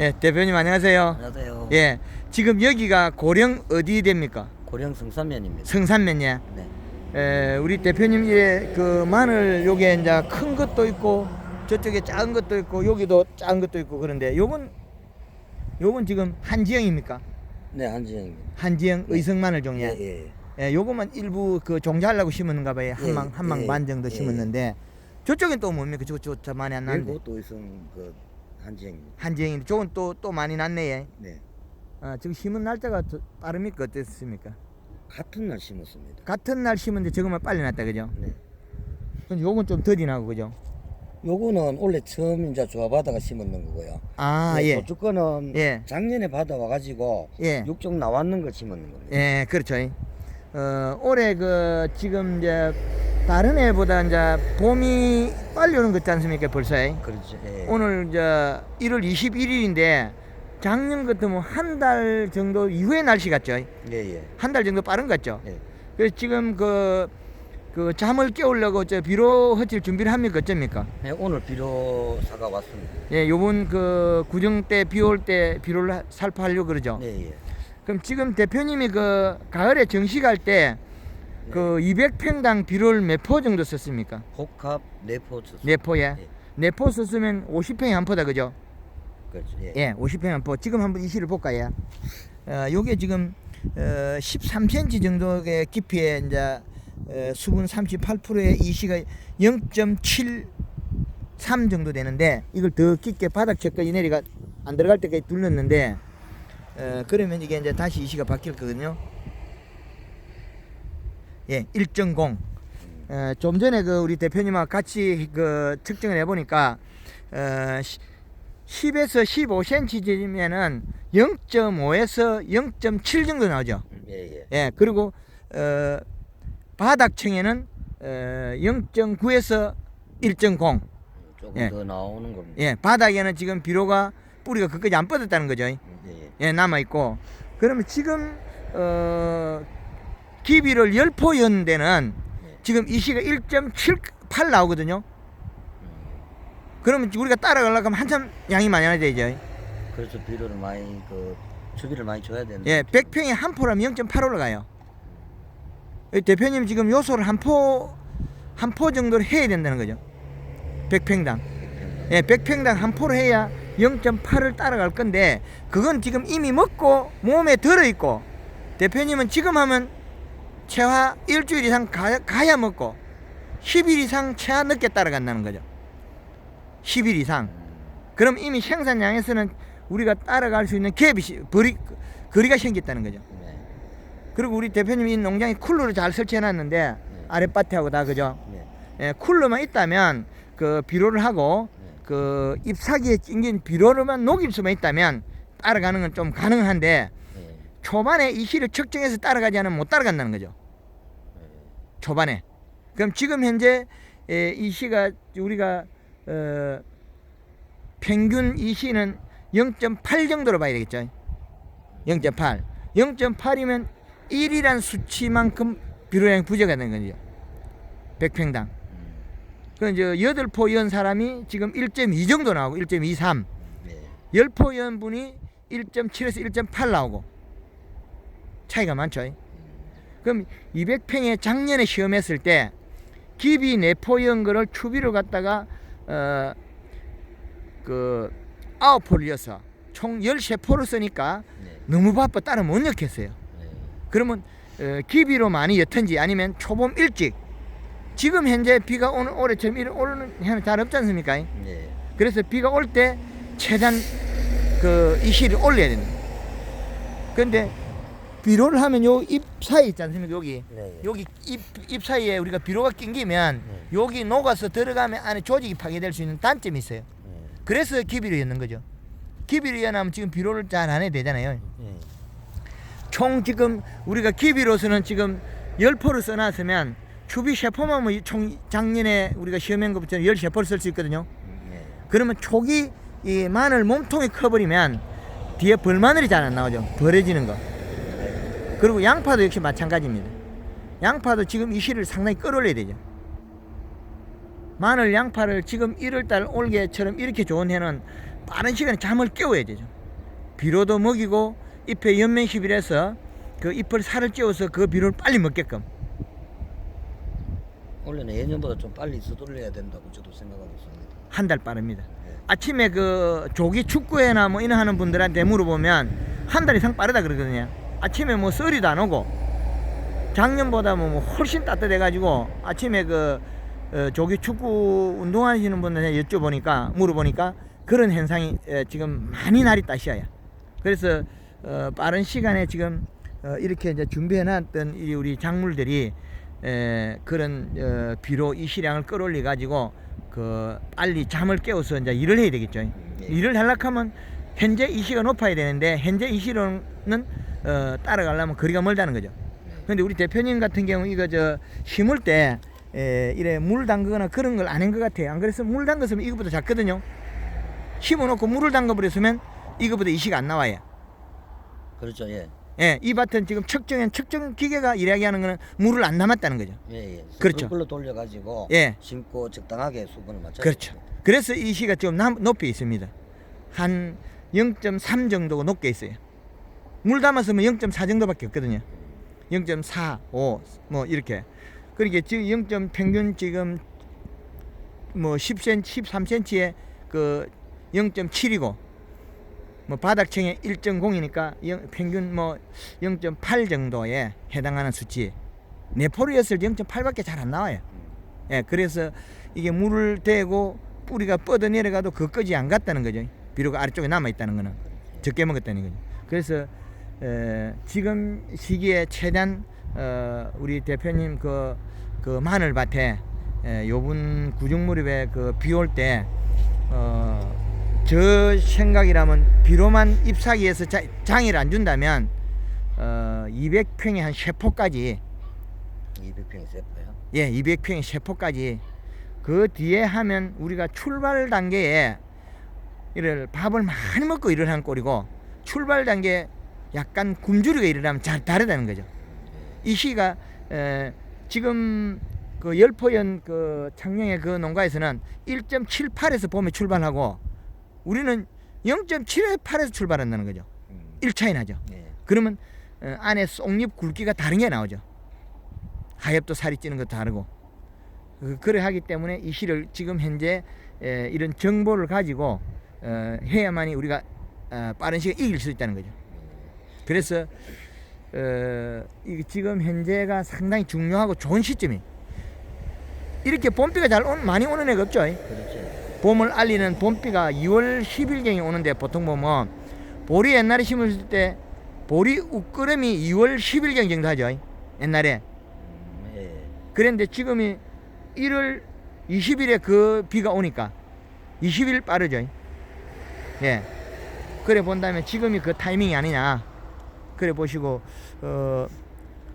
예, 대표님 안녕하세요. 안녕하세요. 예, 지금 여기가 고령 어디 됩니까? 고령 성산면입니다. 성산면이야. 네. 에, 우리 대표님 이제 그 마늘 요게 이제 큰 것도 있고 저쪽에 작은 것도 있고 여기도 작은 것도 있고 그런데 요건 요건 지금 한 지형입니까? 네, 한지영입니다. 한지형 네. 의성 마늘 종이야. 예, 예. 예, 요거만 일부 그 종자하려고 심었는가 봐요. 예, 한망 한망 예, 반 정도 예. 심었는데 저쪽엔 또 뭡니까? 저거 저, 저 많이 안 났는데. 일곱 도 있은 그 한지영입니다. 한지형인데 저건 또또 많이 났네. 예. 네. 아, 지금 심은 날짜가 더 빠릅니까? 어땠습니까? 같은 날 심었습니다. 같은 날 심었는데 저거만 빨리 났다 그죠? 네. 근데 요건 좀 더디 나고 그죠? 요거는 원래 처음 이제 조합하다가 심었는 거고요. 아, 네, 예. 저쪽 거는 예. 작년에 받아와 가지고 예. 육종 나왔는 거 심었는 겁니다. 예, 그렇죠. 어, 올해 그 지금 이제 다른 해보다 이제 봄이 빨리 오는 것 같지 않습니까 벌써? 그렇죠. 예. 오늘 이제 1월 21일인데 작년 같으면 한 달 정도 이후에 날씨 같죠? 예, 예. 한 달 정도 빠른 것 같죠? 예. 그래서 지금 그, 그 잠을 깨우려고 저 비료 허칠 준비를 합니까? 어쩝니까? 네, 오늘 비료 사가 왔습니다. 예, 요번 그 구정 때 비 올 때 비료를 하- 살포하려고 그러죠? 네, 예. 그럼 지금 대표님이 그 가을에 정식할 때 그 200평당 비료를 몇 포 정도 썼습니까? 복합 네포 쳤습니다. 네 포에. 예. 네포 썼으면 50평에 한 포다 그죠? 그렇죠. 예. 예, 50평에 한 포. 지금 한번 이 시를 볼까요? 어, 요게 지금 어, 13cm 정도의 깊이에 이제 어, 수분 38%의 이 시가 0.73 정도 되는데 이걸 더 깊게 바닥 채까지 내리가 안 들어갈 때까지 둘렀는데 어, 그러면 이게 이제 다시 이 시가 바뀔 거거든요. 예, 1.0. 어, 좀 전에 그 우리 대표님하고 같이 그 측정을 해보니까 어, 10에서 15cm면은 0.5에서 0.7 정도 나오죠. 예, 예. 예, 그리고 어, 바닥층에는 어, 0.9에서 1.0. 조금 예. 더 나오는 겁니다. 예, 바닥에는 지금 비료가 뿌리가 끝까지 안 뻗었다는 거죠. 예, 예. 예, 남아 있고. 그러면 지금 어, 기비를 열포연 데는 지금 이 시가 1.78 나오거든요. 그러면 우리가 따라가려고 하면 한참 양이 많이 나야 되죠. 그래서 비료를 많이 그 주비를 많이 줘야 되는데 예, 100평에 한 포라면 0.8 올라가요. 이 대표님 지금 요소를 한 포, 한 포 정도를 해야 된다는 거죠. 100평당. 예, 100평당 한 포를 해야 0.8을 따라갈 건데, 그건 지금 이미 먹고 몸에 들어 있고, 대표님은 지금 하면 최하 일주일 이상 가, 가야 먹고, 10일 이상 최하 늦게 따라간다는 거죠. 10일 이상. 그럼 이미 생산량에서는 우리가 따라갈 수 있는 갭이 시- 거리, 거리가 생겼다는 거죠. 네. 그리고 우리 대표님이 이 농장에 쿨러를 잘 설치해 놨는데 아랫밭하고 다 그죠. 네. 예, 쿨러만 있다면 그 비료를 하고 네. 그 잎사귀에 찡긴 비료로만 녹일 수만 있다면 따라가는 건 좀 가능한데 네. 초반에 이 시를 측정해서 따라가지 않으면 못 따라간다는 거죠. 초반에. 그럼 지금 현재 에, 이 시가 우리가 어, 평균 이 시는 0.8 정도로 봐야 되겠죠. 0.8. 0.8이면 1이란 수치만큼 비료량이 부족하다는 거죠. 100평당. 그 이제 여덟 포 연 사람이 지금 1.2 정도 나오고 1.23. 네. 열포연 분이 1.7에서 1.8 나오고 차이가 많죠. 그럼 200평에 작년에 시험했을 때 기비 네포 연 거를 추비로 갖다가 어 그 아홉 포를 이어서 총 13포를 쓰니까 네. 너무 바빠 따라 못 넣겠어요. 네. 그러면 어, 기비로 많이 였든지 아니면 초봄 일찍 지금 현재 비가 오는 올해처럼 이런 오는 해는 잘 없지 않습니까? 네. 그래서 비가 올 때 최단 그 이시를 올려야 됩니다. 근데 비료를 하면 요 잎 사이 있지 않습니까? 여기 네. 여기 잎, 잎 사이에 우리가 비료가 낑기면 네. 여기 녹아서 들어가면 안에 조직이 파괴될 수 있는 단점이 있어요. 네. 그래서 기비를 였는 거죠. 기비를 연하면 지금 비료를 잘 안 해도 되잖아요. 네. 총 지금 우리가 기비로서는 지금 열 포를 써놨으면 추비 세포만 뭐총 작년에 우리가 시험한 것부터 열 세포를 쓸 수 있거든요. 네. 그러면 촉이 이 마늘 몸통이 커버리면 뒤에 벌마늘이 잘 안 나오죠. 벌어지는 거. 그리고 양파도 역시 마찬가지입니다. 양파도 지금 이 시를 상당히 끌어올려야 되죠. 마늘 양파를 지금 1월달 올게처럼 이렇게 좋은 해는 빠른 시간에 잠을 깨워야 되죠. 비료도 먹이고 잎에 연면십이라 해서 그 잎을 살을 찌워서 그 비료를 빨리 먹게끔 원래는 예년보다 좀 빨리 서둘러야 된다고 저도 생각하고 있습니다. 한 달 빠릅니다. 네. 아침에 그 조기 축구회나 뭐 이런 하는 분들한테 물어보면 한 달 이상 빠르다 그러거든요. 아침에 뭐 썰이도 안 오고 작년보다 뭐 훨씬 따뜻해 가지고 아침에 그 어, 조기 축구 운동하시는 분들한테 여쭤보니까 물어보니까 그런 현상이 에, 지금 많이 날이 따시야. 그래서 어, 빠른 시간에 지금 어, 이렇게 이제 준비해 놨던 이 우리 작물들이 에, 그런 어, 비로 이 시량을 끌어올려 가지고 그 빨리 잠을 깨워서 이제 일을 해야 되겠죠. 예. 일을 하려고 하면 현재 이시가 높아야 되는데 현재 이시로는 어, 따라가려면 거리가 멀다는 거죠. 근데 우리 대표님 같은 경우 이거 저 심을 때 에, 이래 물 담그거나 그런 걸 안 한 것 같아요. 안 그래서 물 담갔으면 이거보다 작거든요. 심어놓고 물을 담가버렸으면 이거보다 이시가 안 나와요. 그렇죠, 예. 예, 이 밭은 지금 측정한 측정 기계가 이야기하는 거는 물을 안 남았다는 거죠. 예, 예. 그렇죠. 그걸로 돌려가지고 예. 심고 적당하게 수분을 맞춰. 그렇죠. 그래서 이 시가 좀 남- 높이 있습니다. 한 0.3 정도가 높게 있어요. 물 담았으면 0.4 정도밖에 없거든요. 0.4, 5, 뭐 이렇게. 그러니까 지금 0. 평균 지금 뭐 10cm, 13cm에 그 0.7이고 뭐 바닥층에 1.0이니까 평균 뭐 0.8 정도에 해당하는 수치. 때 0.8밖에 잘 안 나와요. 예, 그래서 이게 물을 대고 뿌리가 뻗어 내려가도 그까지 안 갔다는 거죠. 비록 아래쪽에 남아 있다는 거는 적게 먹었다는 거죠. 그래서 에, 지금 시기에 최대한 어, 우리 대표님 그, 그 마늘밭에 에, 요분 구중무렵에 그 비 올 때 어, 저 생각이라면 비로만 잎사귀에서 자, 장애를 안 준다면 어, 200평에 한 세포까지 200평이 세포요. 예, 200평의 세포까지 그 뒤에 하면 우리가 출발 단계에 이를 밥을 많이 먹고 일을 하는 꼴이고 출발 단계 약간 굶주리고 일을 하면 잘 다르다는 거죠. 이 시가 에, 지금 그 열포연 그 창녕의 그 농가에서는 1.78에서 봄에 출발하고 우리는 0.78에서 출발한다는 거죠. 음. 1차이 나죠. 예. 그러면 어, 안에 속잎 굵기가 다른 게 나오죠. 하엽도 살이 찌는 것도 다르고 그- 그래 하기 때문에 이 시를 지금 현재 에, 이런 정보를 가지고 어, 해야만이 우리가 어, 빠른 시간에 이길 수 있다는 거죠. 그래서 어, 이 지금 현재가 상당히 중요하고 좋은 시점이 이렇게 봄비가 잘 온, 많이 오는 애가 없죠. 그렇죠. 봄을 알리는 봄비가 2월 10일경에 오는데 보통 보면 보리 옛날에 심었을 때 보리 우끄름이 2월 10일경 정도 하죠. 옛날에. 음, 예. 그런데 지금이 1월 20일에 그 비가 오니까 20일 빠르죠. 예. 그래 본다면 지금이 그 타이밍이 아니냐. 그래 보시고 어,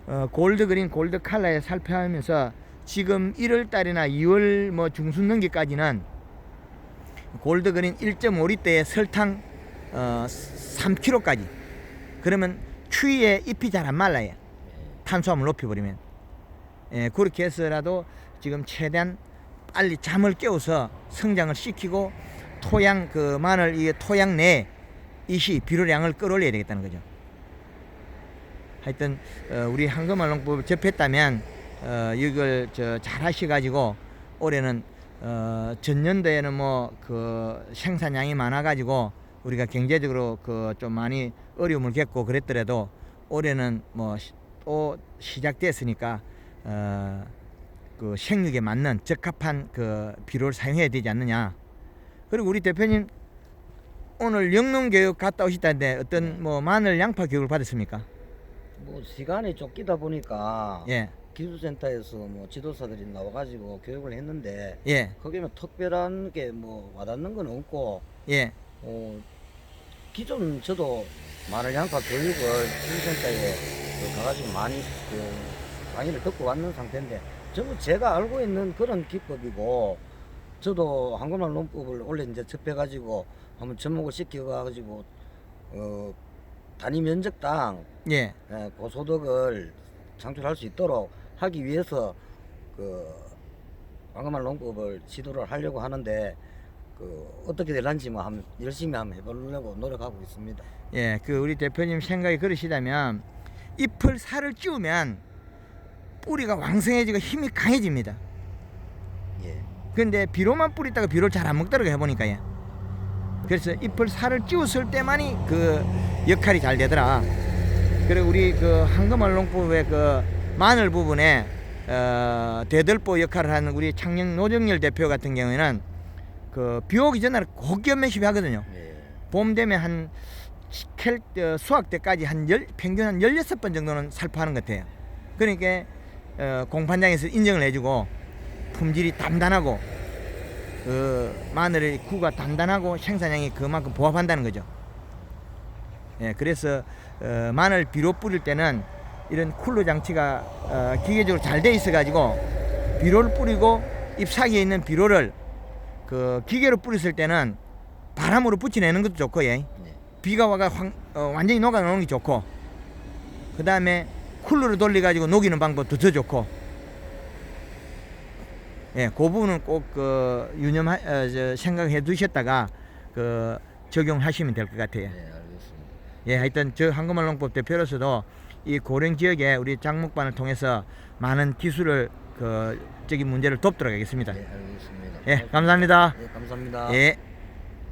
어 골드 그린 골드 칼라에 살펴하면서 지금 1월 달이나 2월 뭐 중순 넘기까지는 골드 그린 1.5리터에 설탕 어 3kg까지. 그러면 추위에 잎이 잘 안 말라요. 탄수화물 높여버리면. 예, 그렇게 해서라도 지금 최대한 빨리 잠을 깨워서 성장을 시키고 토양 그 마늘 이 토양 내 이시 비료량을 끌어올려야 되겠다는 거죠. 하여튼 어, 우리 한금말 농법을 접했다면 어, 이걸 저 잘하시 가지고 올해는 어, 전년도에는 뭐 그 생산량이 많아 가지고 우리가 경제적으로 그 좀 많이 어려움을 겪고 그랬더라도 올해는 뭐 또 시작됐으니까 어, 그 생육에 맞는 적합한 그 비료를 사용해야 되지 않느냐. 그리고 우리 대표님 오늘 영농 교육 갔다 오셨다는데 어떤 뭐 마늘 양파 교육을 받았습니까? 뭐 시간이 쫓기다 보니까 예, 기술센터에서 뭐 지도사들이 나와가지고 교육을 했는데 예, 거기는 특별한 게 뭐 와닿는 건 없고 예, 어, 기존 저도 마늘 양파 교육을 기술센터에 그 가가지고 많이 그 강의를 듣고 왔는 상태인데 전부 제가 알고 있는 그런 기법이고 저도 한국말 농법을 원래 이제 접해가지고 한번 접목을 시켜가지고 어, 단위 면적당 예, 예, 고소득을 창출할 수 있도록 하기 위해서 그 황금알 농법을 지도를 하려고 하는데 그 어떻게 될런지 뭐 한번 열심히 한번 해보려고 노력하고 있습니다. 예, 그 우리 대표님 생각이 그러시다면 잎을 살을 찌우면 뿌리가 왕성해지고 힘이 강해집니다. 예. 근데 비료만 뿌리다가 비료를 잘 안 먹더라고 해보니까요. 그래서 잎을 살을 찌웠을 때만이 그 역할이 잘 되더라. 그리고 우리 그 황금알 농법의 그 마늘 부분에 어, 대들보 역할을 하는 우리 창녕 노정열 대표 같은 경우에는 그 비 오기 전에 고기연면 시비 하거든요. 예. 봄 되면 한 캘, 어, 수확 때까지 한 열, 평균 한 16번 정도는 살포하는 것 같아요. 그러니까 어, 공판장에서 인정을 해주고 품질이 단단하고 그 마늘의 구가 단단하고 생산량이 그만큼 보합한다는 거죠. 예, 그래서 어, 마늘 비료 뿌릴 때는 이런 쿨러 장치가 어, 기계적으로 잘 돼 있어 가지고 비료를 뿌리고 잎사귀에 있는 비료를 그 기계로 뿌렸을 때는 바람으로 붙여내는 것도 좋고 예. 네. 비가 와가 황, 어, 완전히 녹아 나오는 게 좋고 그 다음에 쿨러로 돌려 가지고 녹이는 방법도 더 좋고 예, 그 부분은 꼭그 유념 어, 저, 생각해 두셨다가 그 적용하시면 될 것 같아요. 예, 알겠습니다. 예, 하여튼 저 한국말 농법 대표로서도 이 고령 지역에 우리 장목반을 통해서 많은 기술을 그 저기 문제를 돕도록 하겠습니다. 예, 알겠습니다. 예, 감사합니다. 예, 감사합니다. 예.